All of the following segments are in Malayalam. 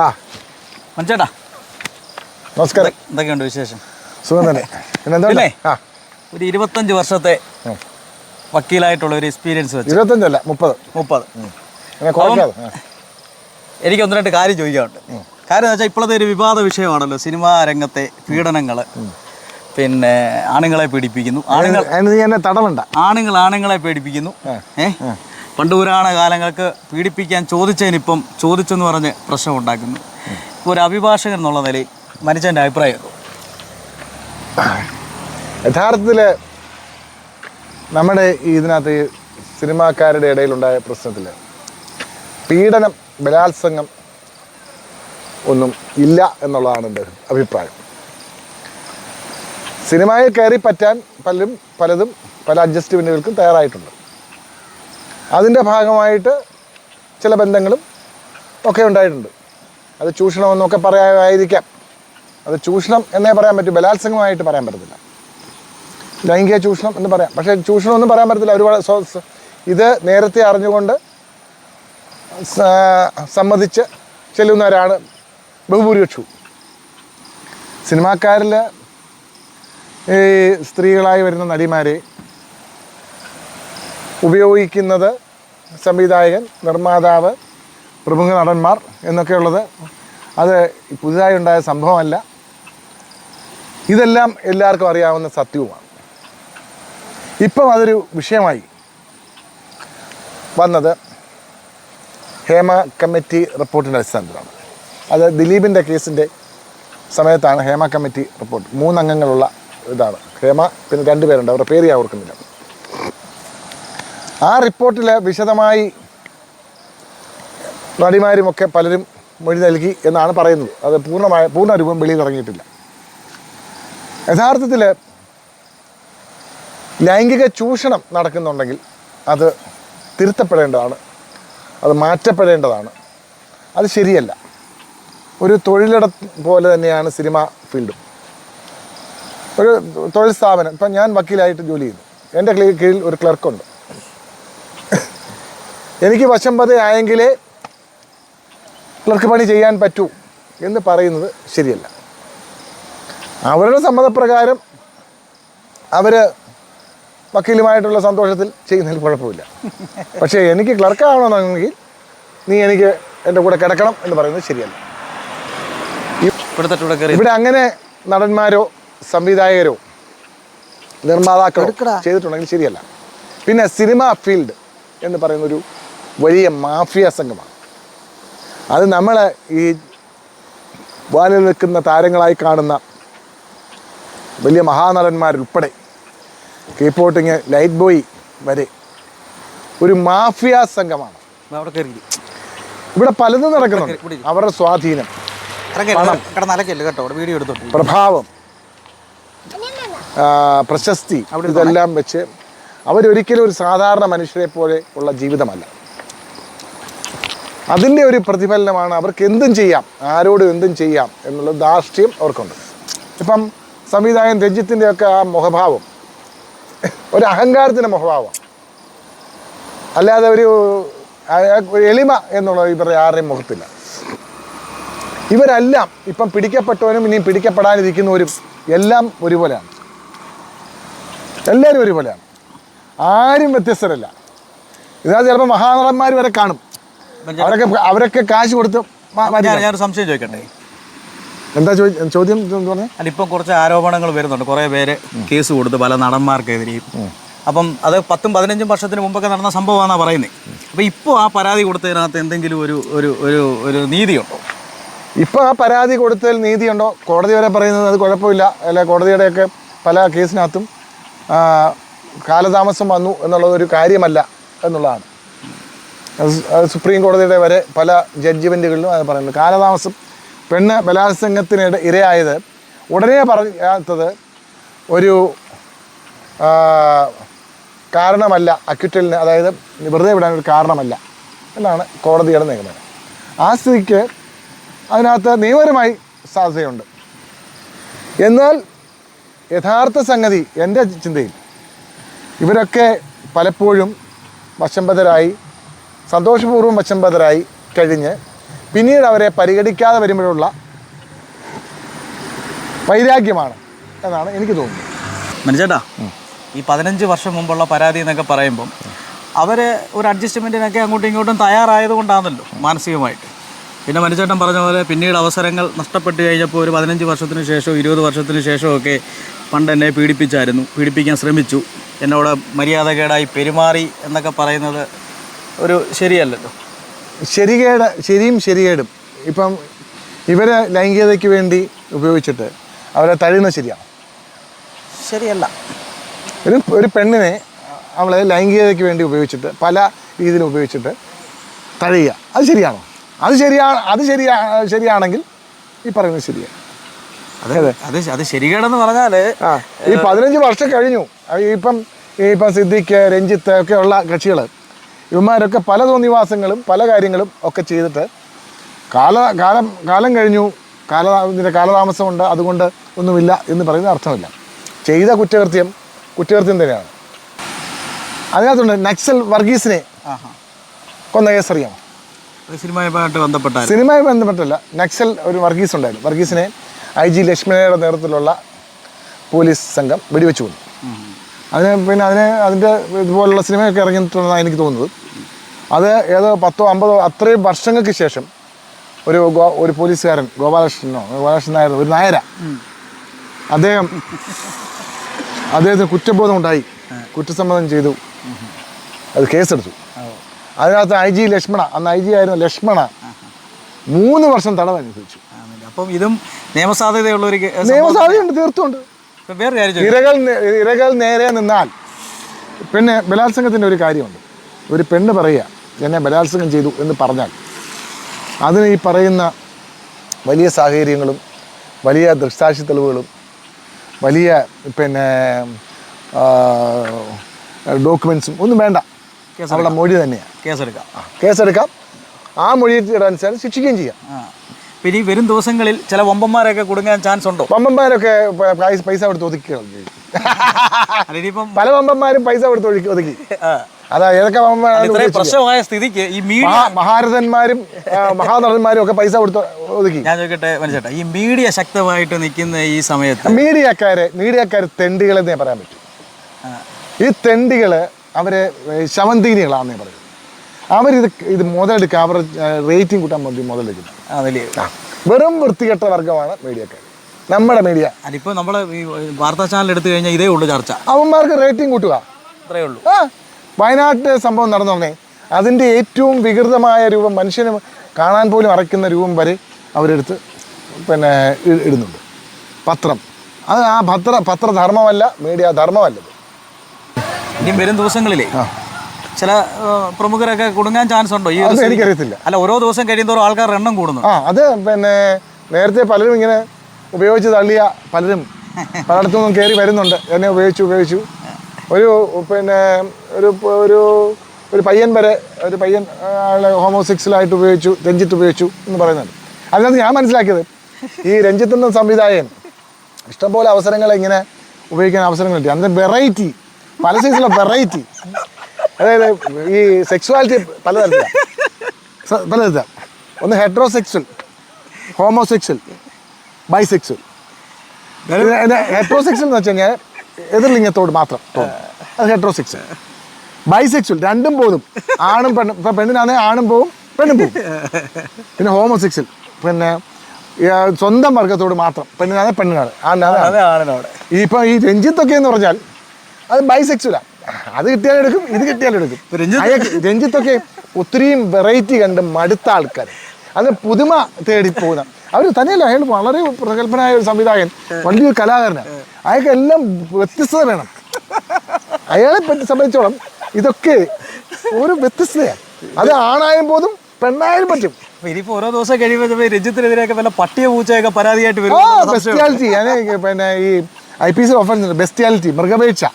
ആ. മഞ്ചേട്ടാ. നമസ്കാരം. എന്തൊക്കെയുണ്ട് വിശേഷം. സുഖം തന്നെ. പിന്നെ ആ. ഒരു ഇരുപത്തഞ്ച് വർഷത്തെ വക്കീലായിട്ടുള്ള ഒരു എക്സ്പീരിയൻസ് വെച്ച്. ഇരുപത്തഞ്ചല്ല മുപ്പത്. മുപ്പത്. എനിക്ക് ഒന്ന് രണ്ട് കാര്യം ചോദിക്കാനുണ്ട്. കാര്യം എന്ന് വെച്ചാൽ ഇപ്പോഴത്തെ ഒരു വിവാദ വിഷയമാണല്ലോ സിനിമാ രംഗത്തെ പീഡനങ്ങൾ പിന്നെ ആണുങ്ങളെ പീഡിപ്പിക്കുന്നു. ആണുങ്ങൾ തടവണ്ട. ആണുങ്ങൾ ആണുങ്ങളെ പീഡിപ്പിക്കുന്നു. ഏ? പണ്ട് പുരാണ കാലങ്ങൾക്ക് പീഡിപ്പിക്കാൻ ചോദിച്ചതിനിപ്പം ചോദിച്ചെന്ന് പറഞ്ഞ് പ്രശ്നം ഉണ്ടാക്കുന്നു. ഒരു അഭിഭാഷകൻ എന്നുള്ള നിലയിൽ മനുഷ്യന്റെ അഭിപ്രായം യഥാർത്ഥത്തിൽ നമ്മുടെ ഇതിനകത്ത് സിനിമാക്കാരുടെ ഇടയിലുണ്ടായ പ്രശ്നത്തിൽ പീഡനം ബലാത്സംഗം ഒന്നും ഇല്ല എന്നുള്ളതാണ് എന്റെ അഭിപ്രായം. സിനിമയിൽ കയറി പറ്റാൻ പലരും പലതും പല അഡ്ജസ്റ്റ്മെന്റുകൾക്കും തയ്യാറായിട്ടുണ്ട്. അതിന്റെ ഭാഗമായിട്ട് ചില ബന്ധങ്ങളും ഒക്കെ ഉണ്ടായിട്ടുണ്ട്. അത് ചൂഷണമെന്നൊക്കെ പറയാമായിരിക്കാം. അത് ചൂഷണം എന്നേ പറയാൻ പറ്റൂ. ബലാത്സംഗമായിട്ട് പറയാൻ പറ്റത്തില്ല. ലൈംഗിക ചൂഷണം എന്ന് പറയാം. പക്ഷേ ചൂഷണം ഒന്നും പറയാൻ പറ്റത്തില്ല. ഒരുപാട് ഇത് നേരത്തെ അറിഞ്ഞുകൊണ്ട് സമ്മതിച്ച് ചെല്ലുന്നവരാണ് ബഹുഭൂരിപക്ഷവും. സിനിമാക്കാരിൽ ഈ സ്ത്രീകളായി വരുന്ന നടിമാരെ ഉപയോഗിക്കുന്നത് സംവിധായകൻ നിർമ്മാതാവ് പ്രമുഖ നടന്മാർ എന്നൊക്കെയുള്ളത് അത് പുതുതായി ഉണ്ടായ സംഭവമല്ല. ഇതെല്ലാം എല്ലാവർക്കും അറിയാവുന്ന സത്യവുമാണ്. ഇപ്പം അതൊരു വിഷയമായി വന്നത് ഹേമ കമ്മിറ്റി റിപ്പോർട്ടിന്റെ അടിസ്ഥാനത്തിലാണ്. അത് ദിലീപിന്റെ കേസിന്റെ സമയത്താണ് ഹേമ കമ്മിറ്റി റിപ്പോർട്ട്. മൂന്നംഗങ്ങളുള്ള ഇതാണ്. ഹേമ പിന്നെ രണ്ട് പേരുണ്ട്. അവരുടെ പേര് ഞാൻ ഓർക്കുന്നില്ല. ആ റിപ്പോർട്ടിൽ വിശദമായി നടിമാരുമൊക്കെ പലരും മൊഴി നൽകി എന്നാണ് പറയുന്നത്. അത് പൂർണമായ പൂർണ രൂപം വെളിയിൽ ഇറങ്ങിയിട്ടില്ല. യഥാർത്ഥത്തിൽ ലൈംഗിക ചൂഷണം നടക്കുന്നുണ്ടെങ്കിൽ അത് തിരുത്തപ്പെടേണ്ടതാണ്. അത് മാറ്റപ്പെടേണ്ടതാണ്. അത് ശരിയല്ല. ഒരു തൊഴിലിട പോലെ തന്നെയാണ് സിനിമ ഫീൽഡും. ഒരു തൊഴിൽ സ്ഥാപനം. ഇപ്പം ഞാൻ വക്കീലായിട്ട് ജോലി ചെയ്യുന്നു. എന്റെ കീഴിൽ ഒരു ക്ലർക്കുണ്ട്. എനിക്ക് വശമ്പത ആയെങ്കിലേ ക്ലർക്ക് പണി ചെയ്യാൻ പറ്റൂ എന്ന് പറയുന്നത് ശരിയല്ല. അവരുടെ സമ്മതപ്രകാരം അവർ വക്കീലുമായിട്ടുള്ള സന്തോഷത്തിൽ ചെയ്യുന്നതിൽ കുഴപ്പമില്ല. പക്ഷേ എനിക്ക് ക്ലർക്കാവണമെന്നെങ്കിൽ നീ എനിക്ക് എന്റെ കൂടെ കിടക്കണം എന്ന് പറയുന്നത് ശരിയല്ല. ഇവിടെ ഇവിടെ അങ്ങനെ നടന്മാരോ സംവിധായകരോ നിർമ്മാതാക്കളോ ചെയ്തിട്ടുണ്ടെങ്കിൽ ശരിയല്ല. പിന്നെ സിനിമ ഫീൽഡ് എന്ന് പറയുന്ന ഒരു വലിയ മാഫിയ സംഘമാണ്. അത് നമ്മൾ ഈ വാലിൽ നിൽക്കുന്ന താരങ്ങളായി കാണുന്ന വലിയ മഹാനടന്മാരുൾപ്പെടെ കീപ്പോട്ടിങ് ലൈറ്റ് ബോയ് വരെ ഒരു മാഫിയ സംഘമാണ്. ഇവിടെ പലതും നടക്കുന്നുണ്ട്. അവരുടെ സ്വാധീനം പ്രഭാവം പ്രശസ്തി ഇതെല്ലാം വെച്ച് അവരൊരിക്കലും ഒരു സാധാരണ മനുഷ്യരെ പോലെ ഉള്ള ജീവിതമല്ല. അതിന്റെ ഒരു പ്രതിഫലനമാണ് അവർക്ക് എന്തും ചെയ്യാം ആരോടും എന്തും ചെയ്യാം എന്നുള്ള ധാർഷ്ട്യം അവർക്കുണ്ട്. ഇപ്പം സംവിധായകൻ രഞ്ജിത്തിന്റെ ഒക്കെ ആ മുഖഭാവം ഒരു അഹങ്കാരത്തിന്റെ മുഖഭാവം അല്ലാതെ ഒരു എളിമ എന്നുള്ള ഇവരുടെ ആരുടെയും മുഖത്തില്ല. ഇവരെല്ലാം ഇപ്പം പിടിക്കപ്പെട്ടവനും ഇനിയും പിടിക്കപ്പെടാനിരിക്കുന്നവരും എല്ലാം ഒരുപോലെയാണ്. എല്ലാവരും ഒരുപോലെയാണ്. ആരും വ്യത്യസ്തരല്ല. ഇതാ ചിലപ്പോൾ മഹാനടന്മാർ വരെ കാണും. അവരൊക്കെ അവരൊക്കെ കാശ് കൊടുത്ത് ഞാനൊരു സംശയം ചോദിക്കണ്ടേ എന്താ ചോദ്യം അല്ല ഇപ്പം കുറച്ച് ആരോപണങ്ങൾ വരുന്നുണ്ട്. കുറേ പേര് കേസ് കൊടുത്ത് പല നടന്മാർക്കെതിരെയും. അപ്പം അത് പത്തും പതിനഞ്ചും വർഷത്തിന് മുമ്പൊക്കെ നടന്ന സംഭവമാണെന്നാണ് പറയുന്നത് അപ്പോൾ ഇപ്പോൾ ആ പരാതി കൊടുത്തതിനകത്ത് എന്തെങ്കിലും ഒരു ഒരു ഒരു ഒരു നീതിയുണ്ടോ? ഇപ്പോൾ ആ പരാതി കൊടുത്തതിൽ നീതിയുണ്ടോ? കോടതി വരെ പറയുന്നത് അത് കുഴപ്പമില്ല. അല്ല കോടതിയുടെയൊക്കെ പല കേസിനകത്തും കാലതാമസം വന്നു എന്നുള്ളത് ഒരു കാര്യമല്ല എന്നുള്ളതാണ്. സുപ്രീം കോടതിയുടെ വരെ പല ജഡ്ജ്മെന്റുകളിലും അത് പറയുന്നത് കാലതാമസം പെണ്ണ് ബലാത്സംഗത്തിന് ഇരയായത് ഉടനെ പറയാത്തത് ഒരു കാരണമല്ല അക്വിറ്റലിന് അതായത് വെറുതെ വിടാൻ ഒരു കാരണമല്ല എന്നാണ് കോടതിയുടെ നിഗമനം ആ സ്ഥിതിക്ക് അതിനകത്ത് നിയമപരമായി സാധ്യതയുണ്ട്. എന്നാൽ യഥാർത്ഥ സംഗതി എന്റെ ചിന്തയിൽ ഇവരൊക്കെ പലപ്പോഴും വശംബദ്ധരായി സന്തോഷപൂർവം വശംബദ്ധരായി കഴിഞ്ഞ് പിന്നീട് അവരെ പരിഗണിക്കാതെ വരുമ്പോഴുള്ള വൈരാഗ്യമാണ് എന്നാണ് എനിക്ക് തോന്നുന്നത്. മനുജേട്ടാ ഈ പതിനഞ്ച് വർഷം മുമ്പുള്ള പരാതി എന്നൊക്കെ പറയുമ്പം അവർ ഒരു അഡ്ജസ്റ്റ്മെന്റിനൊക്കെ അങ്ങോട്ടും ഇങ്ങോട്ടും തയ്യാറായത് കൊണ്ടാണല്ലോ മാനസികമായിട്ട്. പിന്നെ മനുചേട്ടൻ പറഞ്ഞ പോലെ പിന്നീട് അവസരങ്ങൾ നഷ്ടപ്പെട്ട് കഴിഞ്ഞപ്പോൾ ഒരു പതിനഞ്ച് വർഷത്തിന് ശേഷവും ഇരുപത് വർഷത്തിന് ശേഷമൊക്കെ പണ്ട് എന്നെ പീഡിപ്പിച്ചായിരുന്നു പീഡിപ്പിക്കാൻ ശ്രമിച്ചു. എന്നോട് മര്യാദകേടായി പെരുമാറി എന്നൊക്കെ പറയുന്നത് ഒരു ശരിയല്ലല്ലോ ശരികേട് ശരിയും ശരികേടും. ഇപ്പം ഇവരെ ലൈംഗികതയ്ക്ക് വേണ്ടി ഉപയോഗിച്ചിട്ട് അവരെ തഴുകുന്നത് ശരിയാണ്? ശരിയല്ല. ഒരു ഒരു പെണ്ണിനെ അവളെ ലൈംഗികതയ്ക്ക് വേണ്ടി ഉപയോഗിച്ചിട്ട് പല രീതിയിൽ ഉപയോഗിച്ചിട്ട് തഴയുക അത് ശരിയാണോ? അത് ശരിയാ അത് ശരിയാ ശരിയാണെങ്കിൽ ഈ പറയുന്നത് ശരിയാണ്. അതെ അത് അത് ശരികേടെന്ന് പറഞ്ഞാൽ ഈ പതിനഞ്ച് വർഷം കഴിഞ്ഞു. ഇപ്പം ഇപ്പം സിദ്ദിഖ് രഞ്ജിത്ത് ഒക്കെ ഉള്ള കക്ഷികൾ ഇവന്മാരൊക്കെ പല തോന്നിവാസങ്ങളും പല കാര്യങ്ങളും ഒക്കെ ചെയ്തിട്ട് കാല കാലം കാലം കഴിഞ്ഞു. കാല ഇതിന്റെ കാലതാമസമുണ്ട്. അതുകൊണ്ട് ഒന്നുമില്ല എന്ന് പറയുന്ന അർത്ഥമില്ല. ചെയ്ത കുറ്റകൃത്യം കുറ്റകൃത്യം തന്നെയാണ്. അതിനകത്തുണ്ട് നക്സൽ വർഗീസിനെ കൊന്ന കേസ് അറിയാമോ? അത് സിനിമയുമായിട്ട് ബന്ധപ്പെട്ട സിനിമയുമായി ബന്ധപ്പെട്ടല്ല. നക്സൽ ഒരു വർഗീസ് ഉണ്ടായിരുന്നു. വർഗീസിനെ ഐ ജി ലക്ഷ്മണയുടെ നേതൃത്വത്തിലുള്ള പോലീസ് സംഘം വെടിവെച്ചു കൊന്നു. അതിന് പിന്നെ അതിന് അതിന്റെ ഇതുപോലുള്ള സിനിമയൊക്കെ ഇറങ്ങിയിട്ടുണ്ടെന്നാണ് എനിക്ക് തോന്നുന്നത്. അത് ഏതോ പത്തോ അമ്പതോ അത്രയും വർഷങ്ങൾക്ക് ശേഷം ഒരു ഗോ ഒരു പോലീസുകാരൻ ഗോപാലകൃഷ്ണനോ ഗോപാലകൃഷ്ണൻ നായർ ഒരു നായര. അദ്ദേഹം അദ്ദേഹത്തിന് കുറ്റബോധം ഉണ്ടായി കുറ്റസമ്മതം ചെയ്തു. അത് കേസെടുത്തു. അതിനകത്ത് ഐ ജി ലക്ഷ്മണ അന്ന് ഐ ജി ആയിരുന്ന ലക്ഷ്മണ മൂന്ന് വർഷം തടവ് അനുഭവിച്ചു അപ്പം ഇതും നിയമസാധ്യതയുള്ള ഒരു നിയമസാധ്യതയുണ്ട് തീർത്തുണ്ട് വേറെ കാര്യം ചോദിക്കാം. ഇരകൾ ഇരകൾ നേരെ നിന്നാൽ പിന്നെ ബലാത്സംഗത്തിന്റെ ഒരു കാര്യമുണ്ട്. ഒരു പെണ്ണ് പറയുക എന്നെ ബലാത്സംഗം ചെയ്തു എന്ന് പറഞ്ഞാൽ അതിന് ഈ പറയുന്ന വലിയ സാഹചര്യങ്ങളും വലിയ ദൃക്സാക്ഷി തെളിവുകളും വലിയ പിന്നെ ഡോക്യുമെൻസും ഒന്നും വേണ്ട. അവളുടെ മൊഴി തന്നെയാണ് കേസെടുക്കാം. കേസെടുക്കാം. ആ മൊഴിയുടെ അനുസരിച്ച് ശിക്ഷിക്കുകയും ചെയ്യാം. ഈ വരും ദിവസങ്ങളിൽ ചില വമ്പന്മാരൊക്കെ കുടുങ്ങാൻ ചാൻസ് ഉണ്ടോ? വമ്പന്മാരൊക്കെ പൈസ പൈസ കൊടുത്ത് ഒതുക്കി പല വമ്പന്മാരും പൈസ കൊടുത്ത് ഒതുക്കി ആ, അതാ ഏതൊക്കെ പ്രശ്നമായ സ്ഥിതിക്ക് ഈ മീഡിയ മഹാ- മഹാരഥന്മാരും മഹാനടന്മാരും ഒക്കെ പൈസ കൊടുത്ത് ഒതുക്കി. ഞാൻ ചോദിക്കട്ടെ മനസ്സിലാട്ടെ ഈ മീഡിയ ശക്തമായിട്ട് നിൽക്കുന്ന ഈ സമയത്ത് മീഡിയക്കാരെ മീഡിയക്കാർ തെണ്ടികളെന്നേ പറയാൻ പറ്റും. ഈ തെണ്ടികൾ അവർ ശവന്തീനികളാണെന്നേ പറയും അവരിത് ഇത് മുതലെടുക്കുക അവർ റേറ്റിംഗ് കൂട്ടാൻ വേണ്ടി മുതലെടുക്കുന്നത് അതിൽ വെറും വൃത്തികെട്ട വർഗമാണ് മീഡിയക്കാർ. നമ്മുടെ മീഡിയ. അതിപ്പോ നമ്മൾ ഈ വാർത്താ ചാനൽ എടുത്തു കഴിഞ്ഞാൽ ഇതേ ഉള്ളൂ ചർച്ച. അവന്മാർക്ക് റേറ്റിംഗ് കൂട്ടുക. അത്രേ ഉള്ളൂ. ആ സംഭവം സംഭവം നടന്നോണേ അതിന്റെ ഏറ്റവും വികൃതമായ രൂപം മനുഷ്യന് കാണാൻ പോലും അറയ്ക്കുന്ന രൂപം വരെ അവരെടുത്ത് പിന്നെ ഇടുന്നുണ്ട്. പത്രം. അത് ആ പത്ര പത്രധർമ്മമല്ല മീഡിയ ധർമ്മമല്ലത്. ഇനി വരും ദിവസങ്ങളിലേ. ചില പ്രമുഖരൊക്കെ കുടുങ്ങാൻ ചാൻസ് ഉണ്ടോ? ഈ എനിക്കറിയത്തില്ല. അല്ല ഓരോ ദിവസം കഴിയുന്നതോറും ആൾക്കാർ എണ്ണം കൂടുന്നു. ആ അത് പിന്നെ നേരത്തെ പലരും ഇങ്ങനെ ഉപയോഗിച്ച് തള്ളിയ പലരും പലയിടത്തു നിന്നും കയറി വരുന്നുണ്ട്. എന്നെ ഉപയോഗിച്ചു ഉപയോഗിച്ചു. ഒരു പിന്നെ ഒരു ഒരു ഒരു പയ്യൻ വരെ ഒരു പയ്യൻ ആളെ ഹോമോസെക്സിലായിട്ട് ഉപയോഗിച്ചു രഞ്ജിത്ത് ഉപയോഗിച്ചു എന്ന് പറയുന്നുണ്ട്. അതിനകത്ത് ഞാൻ മനസ്സിലാക്കിയത് ഈ രഞ്ജിത്ത് എന്ന സംവിധായകൻ ഇഷ്ടംപോലെ അവസരങ്ങളെ ഇങ്ങനെ ഉപയോഗിക്കാൻ അവസരങ്ങൾ കിട്ടി അതിന്റെ വെറൈറ്റി പല സൈസിലുള്ള വെറൈറ്റി അതായത് ഈ സെക്സ്വാലിറ്റി പലതരത്തിലാണ് പലതരത്തിലാണ് ഒന്ന് ഹെട്രോസെക്സ്വൽ ഹോമോസെക്സ്വൽ ബൈസെക്സ്വൽ ഹെട്രോസെക്സ്വൽ എന്ന് വെച്ച് കഴിഞ്ഞാൽ എതിർലിംഗത്തോട് മാത്രം തോന്നും. അത് ഹെട്രോസെക്സ്വൽ ബൈസെക്സ്വൽ രണ്ടും പോകും ആണും പെണ്ണും ഇപ്പം പെണ്ണിനാണെങ്കിൽ ആണും പോവും പെണ്ണും പോകും പിന്നെ ഹോമോസെക്സ്വൽ പിന്നെ സ്വന്തം വർഗത്തോട് മാത്രം. പെണ്ണിനാണ് പെണ്ണിനാണ് ആണിനാണ്. ഇപ്പം ഈ രഞ്ജിത്തൊക്കെ എന്ന് പറഞ്ഞാൽ അത് ബൈസെക്സ്വലാണ് അത് കിട്ടിയാലും എടുക്കും ഇത് കിട്ടിയാലും എടുക്കും. രഞ്ജിത്തൊക്കെ ഒത്തിരിയും വെറൈറ്റി കണ്ട് മടുത്ത ആൾക്കാർ അത് പുതുമ തേടി പോകുന്ന. അവർ തന്നെയല്ല അയാൾ വളരെ പ്രഗത്ഭനായ ഒരു സംവിധായകൻ വലിയൊരു കലാകാരനാണ് അയാൾക്ക് എല്ലാം വ്യത്യസ്തത വേണം. അയാളെ പറ്റി സംബന്ധിച്ചോളം ഇതൊക്കെ ഒരു വ്യത്യസ്തതയാണ് അത് ആണായാലും പോലും പെണ്ണായാലും പറ്റും. ഇനിയിപ്പോ ഓരോ ദിവസം കഴിയുമ്പോൾ രഞ്ജിത്തിനെതിരെയൊക്കെ വല്ല പട്ടിയ പൂച്ചയൊക്കെ പരാതിയായിട്ട് വരും. ഞാൻ പിന്നെ ഈ I P C offence bestiality പിന്നെ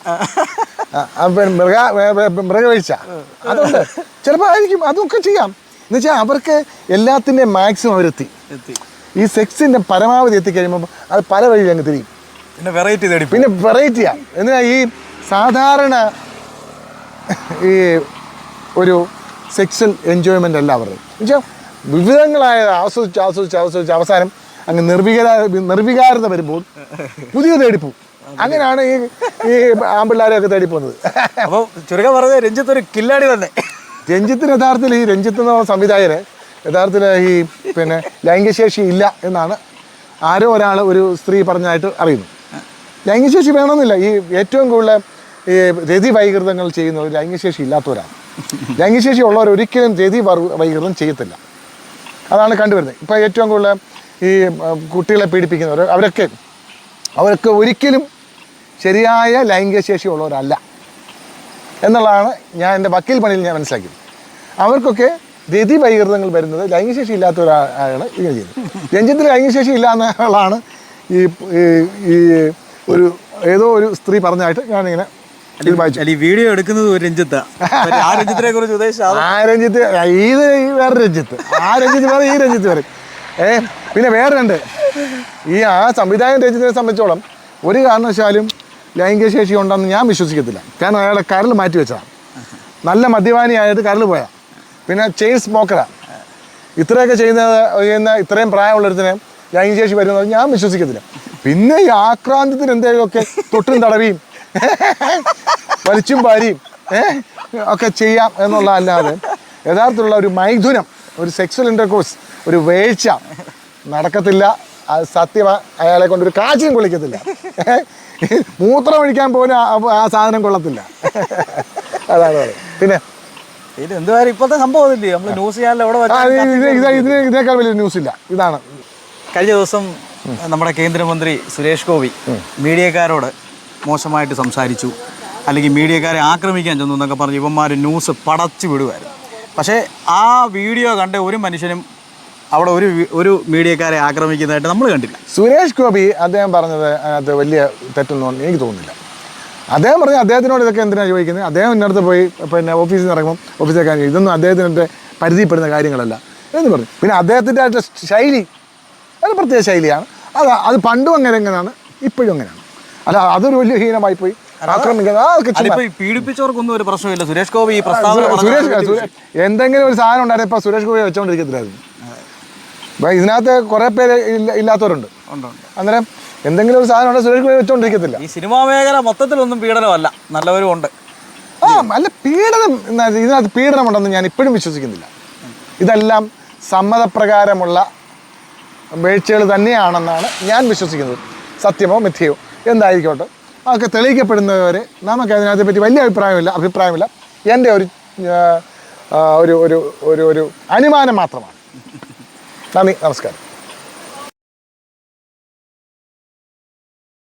മൃഗ മൃഗവീഴ്ച. അതുകൊണ്ട് ചിലപ്പോൾ ആയിരിക്കും. അതൊക്കെ ചെയ്യാം. എന്ന് വെച്ചാൽ അവർക്ക് എല്ലാത്തിന്റെ മാക്സിമം അവരെത്തി ഈ സെക്സിന്റെ പരമാവധി എത്തിക്കഴിയുമ്പോൾ അത് പല വഴി അങ്ങ് തിരിയും. പിന്നെ വെറൈറ്റി തേടി പിന്നെ വെറൈറ്റിയാണ് എന്നാൽ ഈ സാധാരണ ഈ ഒരു സെക്സൽ എൻജോയ്മെന്റ് അല്ല അവരുടെ. എന്നുവെച്ചാൽ വിവിധങ്ങളായ ആസ്വദിച്ച് ആസ്വദിച്ച് ആസ്വദിച്ച് അവസാനം അങ്ങ് നിർവികാര നിർവികാരത വരുമ്പോൾ പുതിയ തേടിപ്പോവും അങ്ങനെയാണ് ഈ ഈ ആമ്പിള്ളാരെയൊക്കെ തേടി പോകുന്നത് അപ്പോൾ ചുരുക്കം പറഞ്ഞത് രഞ്ജിത്ത് ഒരു കില്ലാടി തന്നെ. രഞ്ജിത്തിന് യഥാർത്ഥത്തിൽ ഈ രഞ്ജിത്ത് എന്ന സംവിധായകന് യഥാർത്ഥത്തിൽ ഈ പിന്നെ ലൈംഗികശേഷി ഇല്ല എന്നാണ് ആരോ ഒരാൾ ഒരു സ്ത്രീ പറഞ്ഞായിട്ട് അറിയുന്നു ലൈംഗികശേഷി വേണമെന്നില്ല. ഈ ഏറ്റവും കൂടുതൽ ഈ രതി വൈകൃതങ്ങൾ ചെയ്യുന്നവർ ലൈംഗികശേഷി ഇല്ലാത്തവരാണ്. ലൈംഗികശേഷി ഉള്ളവർ ഒരിക്കലും രതി വൈകൃതം ചെയ്യത്തില്ല. അതാണ് കണ്ടുവരുന്നത്. ഇപ്പോൾ ഏറ്റവും കൂടുതൽ ഈ കുട്ടികളെ പീഡിപ്പിക്കുന്നവർ അവരൊക്കെ അവരൊക്കെ ഒരിക്കലും ശരിയായ ലൈംഗിക ശേഷി ഉള്ളവരല്ല. എന്നുള്ളതാണ് ഞാൻ എന്റെ വക്കീൽ പണിയിൽ ഞാൻ മനസ്സിലാക്കിയത്. അവർക്കൊക്കെ രതി വൈകൃതങ്ങൾ വരുന്നത് ലൈംഗികശേഷി ഇല്ലാത്തവരാണ് ഇങ്ങനെ ചെയ്യുന്നത്. രഞ്ജിത്തിന് ലൈംഗികശേഷി ഇല്ല എന്നുള്ളതാണ് ഈ ഈ- ഈ ഒരു ഏതോ ഒരു സ്ത്രീ പറഞ്ഞായിട്ട് ഞാനിങ്ങനെ വീഡിയോ എടുക്കുന്നത് ഒരു രഞ്ജിത്താ. ആ രഞ്ജിത്തിനെ കുറിച്ച് ഉദ്ദേശിച്ച ആ രഞ്ജിത്ത് ഇത് ഈ വേറെ രഞ്ജിത്ത്. ആ രഞ്ജിത്ത് വേറെ ഈ രഞ്ജിത്ത് വേറെ. ഏ പിന്നെ വേറെ ഉണ്ട് ഈ ആ സംവിധായകൻ രഞ്ജിത്തിനെ സംബന്ധിച്ചോളം ഒരു കാരണവശാലും ലൈംഗിക ശേഷി ഉണ്ടെന്ന് ഞാൻ വിശ്വസിക്കത്തില്ല. കാരണം അയാളെ കരൽ മാറ്റി വെച്ചതാണ്. നല്ല മദ്യപാനിയായിട്ട് കരൽ പോയാ. പിന്നെ ചെയിൻ സ്മോക്കറാണ് ഇത്രയൊക്കെ ചെയ്യുന്ന ചെയ്യുന്ന ഇത്രയും പ്രായമുള്ളൊരുത്തിനെ ലൈംഗിക ശേഷി വരുന്നത് ഞാൻ വിശ്വസിക്കത്തില്ല. പിന്നെ ഈ ആക്രാന്തത്തിന് എന്തെങ്കിലുമൊക്കെ തൊട്ടും തടവിയും വലിച്ചും പാരിയും ഒക്കെ ചെയ്യാം എന്നുള്ള അല്ലാതെ യഥാർത്ഥത്തിലുള്ള ഒരു മൈഥുനം ഒരു സെക്സ്വൽ ഇന്റർകോഴ്സ് ഒരു വേഴ്ച നടക്കത്തില്ല. അത് സത്യമാ അയാളെ കൊണ്ട് ഒരു കാച്ചിയും കൊള്ളിക്കത്തില്ല മൂത്രം ഒഴിക്കാൻ പോലും ആ- സാധനം കൊള്ളത്തില്ല. അതാണ്. പിന്നെ ഇത് എന്തുവായാലും ഇപ്പോഴത്തെ സംഭവം ഇല്ലേ നമ്മൾ ന്യൂസ് ചാനൽ എവിടെ ഇതിനെ ഇതിനേക്കാൾ വലിയ ന്യൂസ് ഇല്ല. ഇതാണ്. കഴിഞ്ഞ ദിവസം നമ്മുടെ കേന്ദ്രമന്ത്രി സുരേഷ് ഗോപി മീഡിയക്കാരോട് മോശമായിട്ട് സംസാരിച്ചു. അല്ലെങ്കിൽ മീഡിയക്കാരെ ആക്രമിക്കാൻ ചെന്നു എന്നൊക്കെ പറഞ്ഞ് ഇവന്മാർ ന്യൂസ് പടച്ചു വിടുമായിരുന്നു പക്ഷേ ആ വീഡിയോ കണ്ട ഒരു മനുഷ്യനും അവിടെ ഒരു ഒരു മീഡിയക്കാരെ ആക്രമിക്കുന്നതായിട്ട് നമ്മൾ കണ്ടില്ല. സുരേഷ് ഗോപി അദ്ദേഹം പറഞ്ഞത് അതിനകത്ത് വലിയ തെറ്റൊന്നും എനിക്ക് തോന്നുന്നില്ല. അദ്ദേഹം പറഞ്ഞു അദ്ദേഹത്തിനോട് ഇതൊക്കെ എന്തിനാണ് ചോദിക്കുന്നത്? അദ്ദേഹം ഇന്നടത്ത് പോയി പിന്നെ ഓഫീസിൽ നിന്ന് ഇറങ്ങും ഓഫീസിൽ ഇതൊന്നും അദ്ദേഹത്തിന്റെ പരിധിപ്പെടുന്ന കാര്യങ്ങളല്ല എന്ന് പറഞ്ഞു. പിന്നെ അദ്ദേഹത്തിന്റെ ആയിട്ട് ശൈലി അത് പ്രത്യേക ശൈലിയാണ്. അത് അത് പണ്ടും അങ്ങനെ എങ്ങനെയാണ് ഇപ്പോഴും അങ്ങനെയാണ്. അല്ല അതൊരു വലിയ ഹീനമായി പോയി. പീഡിപ്പിച്ചവർക്കൊന്നും ഒരു പ്രശ്നമില്ല. സുരേഷ് ഗോപി ഈ പ്രസ്താവന എന്തെങ്കിലും ഒരു സാധനം ഉണ്ടായിരുന്നു ഇപ്പൊ സുരേഷ് ഗോപി വെച്ചോണ്ടിരിക്കത്തില്ലായിരുന്നു. ഇതിനകത്ത് കുറെ പേര് ഇല്ല ഇല്ലാത്തവരുണ്ട്. അന്നേരം എന്തെങ്കിലും ഒരു സാധനം ഉണ്ടെങ്കിൽ സുരേഷ് ഗോപി വെച്ചോണ്ടിരിക്കത്തില്ല. ഈ സിനിമാ മേഖല മൊത്തത്തിലൊന്നും പീഡനമല്ല. നല്ലവരും ഉണ്ട്. ആ അല്ല പീഡനം ഇതിനകത്ത് പീഡനമുണ്ടെന്ന് ഞാൻ ഇപ്പോഴും വിശ്വസിക്കുന്നില്ല. ഇതെല്ലാം സമ്മതപ്രകാരമുള്ള വീഴ്ചകൾ തന്നെയാണെന്നാണ് ഞാൻ വിശ്വസിക്കുന്നത്. സത്യമോ മിഥ്യയോ എന്തായിക്കോട്ടെ അതൊക്കെ തെളിയിക്കപ്പെടുന്നവരെ നമുക്ക് അതിനകത്തെ പറ്റി വലിയ അഭിപ്രായമില്ല അഭിപ്രായമില്ല. എന്റെ ഒരു ഒരു ഒരു ഒരു അനുമാനം മാത്രമാണ്. നന്ദി നമസ്കാരം.